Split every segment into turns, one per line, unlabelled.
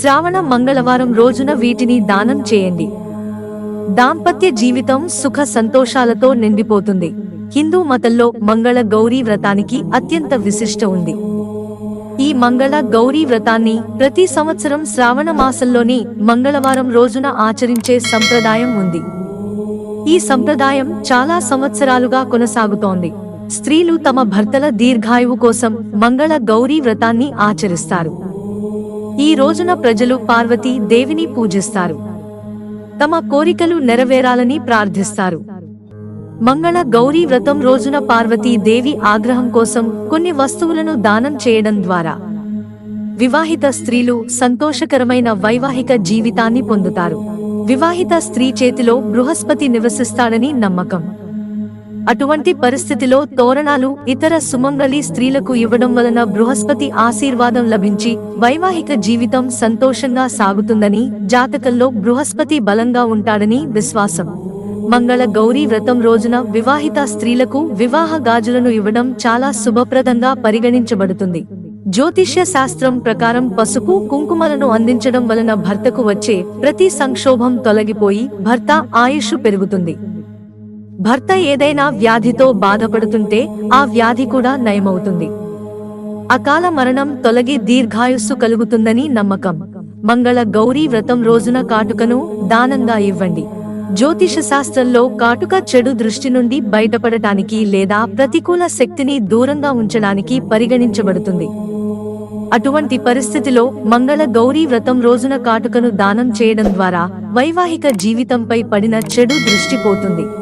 శ్రావణ మంగళవారం రోజున వీటిని దానం చేయండి. దాంపత్య జీవితం సుఖ సంతోషాలతో నిండిపోతుంది. హిందూ మతంలో మంగళ గౌరీ వ్రతానికి అత్యంత విశిష్ట ఉంది. ఈ మంగళ గౌరీ వ్రతాన్ని ప్రతి సంవత్సరం శ్రావణ మాసంలోని మంగళవారం రోజున ఆచరించే సంప్రదాయం ఉంది. ఈ సంప్రదాయం చాలా సంవత్సరాలుగా కొనసాగుతోంది. స్త్రీలు తమ భర్తల దీర్ఘాయువు కోసం మంగళ గౌరీ వ్రతాన్ని ఆచరిస్తారు. ఈ రోజున ప్రజలు పార్వతీ దేవిని పూజిస్తారు. తమ కోరికలు నెరవేరాలని ప్రార్థిస్తారు. మంగళ గౌరీ వ్రతం రోజున పార్వతీ దేవి ఆగ్రహం కోసం కొన్ని వస్తువులను దానం చేయడం ద్వారా వివాహిత స్త్రీలు సంతోషకరమైన వైవాహిక జీవితాన్ని పొందుతారు. వివాహిత స్త్రీ చేతిలో బృహస్పతి నివసిస్తాడని నమ్మకం. అటువంటి పరిస్థితిలో తోరణాలు ఇతర సుమంగళి స్త్రీలకు ఇవ్వడం వలన బృహస్పతి ఆశీర్వాదం లభించి వైవాహిక జీవితం సంతోషంగా సాగుతుందని జాతకంలో బృహస్పతి బలంగా ఉంటాడని విశ్వాసం. మంగళ గౌరీ వ్రతం రోజున వివాహిత స్త్రీలకు వివాహ గాజులను ఇవ్వడం చాలా శుభప్రదంగా పరిగణించబడుతుంది. జ్యోతిష్య శాస్త్రం ప్రకారం పసుపు కుంకుమలను అందించడం వలన భర్తకు వచ్చే ప్రతి సంక్షోభం తొలగిపోయి భర్త ఆయుష్ పెరుగుతుంది. భర్త ఏదైనా వ్యాధితో బాధపడుతుంటే ఆ వ్యాధి కూడా నయమవుతుంది. అకాల మరణం తొలగి దీర్ఘాయుస్సు కలుగుతుందని నమ్మకం. మంగళ గౌరీ వ్రతం రోజున కాటుకను దానంగా ఇవ్వండి. జ్యోతిష శాస్త్రంలో కాటుక చెడు దృష్టి నుండి బయటపడటానికి లేదా ప్రతికూల శక్తిని దూరంగా ఉంచడానికి పరిగణించబడుతుంది. అటువంటి పరిస్థితిలో మంగళ గౌరీ వ్రతం రోజున కాటుకను దానం చేయడం ద్వారా వైవాహిక జీవితంపై పడిన చెడు దృష్టి పోతుంది.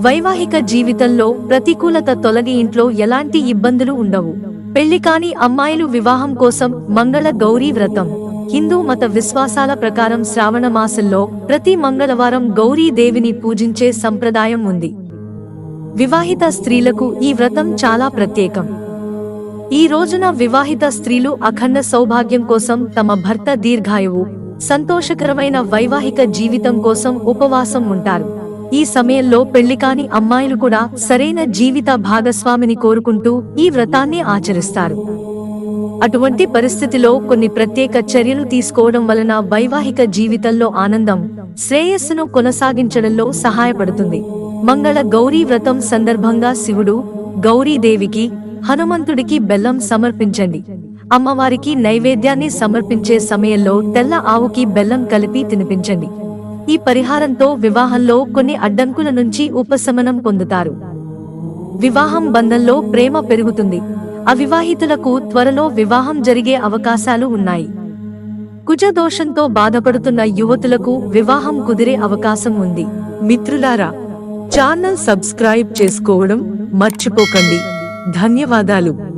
వైవాహిక జీవితంలో ప్రతికూలత తొలగి ఇంట్లో ఎలాంటి ఇబ్బందులు ఉండవు. పెళ్ళి కాని అమ్మాయిలు వివాహం కోసం మంగళ గౌరీ వ్రతం. హిందూ మత విశ్వాసాల ప్రకారం శ్రావణ మాసంలో ప్రతి మంగళవారం గౌరీ దేవిని పూజించే సంప్రదాయం ఉంది. వివాహిత స్త్రీలకు ఈ వ్రతం చాలా ప్రత్యేకం. ఈ రోజున వివాహిత స్త్రీలు అఖండ సౌభాగ్యం కోసం తమ భర్త దీర్ఘాయువు సంతోషకరమైన వైవాహిక జీవితం కోసం ఉపవాసం ఉంటారు. ఈ సమయంలో పెళ్ళికాని అమ్మాయిలు కూడా సరైన జీవిత భాగస్వామిని కోరుకుంటూ ఈ వ్రతాన్ని ఆచరిస్తారు. అటువంటి పరిస్థితిలో కొన్ని ప్రత్యేక చర్యలు తీసుకోవడం వలన వైవాహిక జీవితంలో ఆనందం శ్రేయస్సును కొనసాగించడంలో సహాయపడుతుంది. మంగళ గౌరీ వ్రతం సందర్భంగా శివుడు గౌరీదేవికి హనుమంతుడికి బెల్లం సమర్పించండి. అమ్మవారికి నైవేద్యాన్ని సమర్పించే సమయంలో తెల్ల ఆవుకి బెల్లం కలిపి తినిపించండి. ఈ పరిహారంతో వివాహంలో కొన్ని అడ్డంకుల నుంచి ఉపశమనం పొందుతారు. వివాహం బంధంలో ప్రేమ పెరుగుతుంది. అవివాహితులకు త్వరలో వివాహం జరిగే అవకాశాలు ఉన్నాయి. కుజదోషంతో బాధపడుతున్న యువతులకు వివాహం కుదిరే అవకాశం ఉంది. మిత్రులారా ఛానల్ సబ్స్క్రైబ్ చేసుకోవడం మర్చిపోకండి. ధన్యవాదాలు.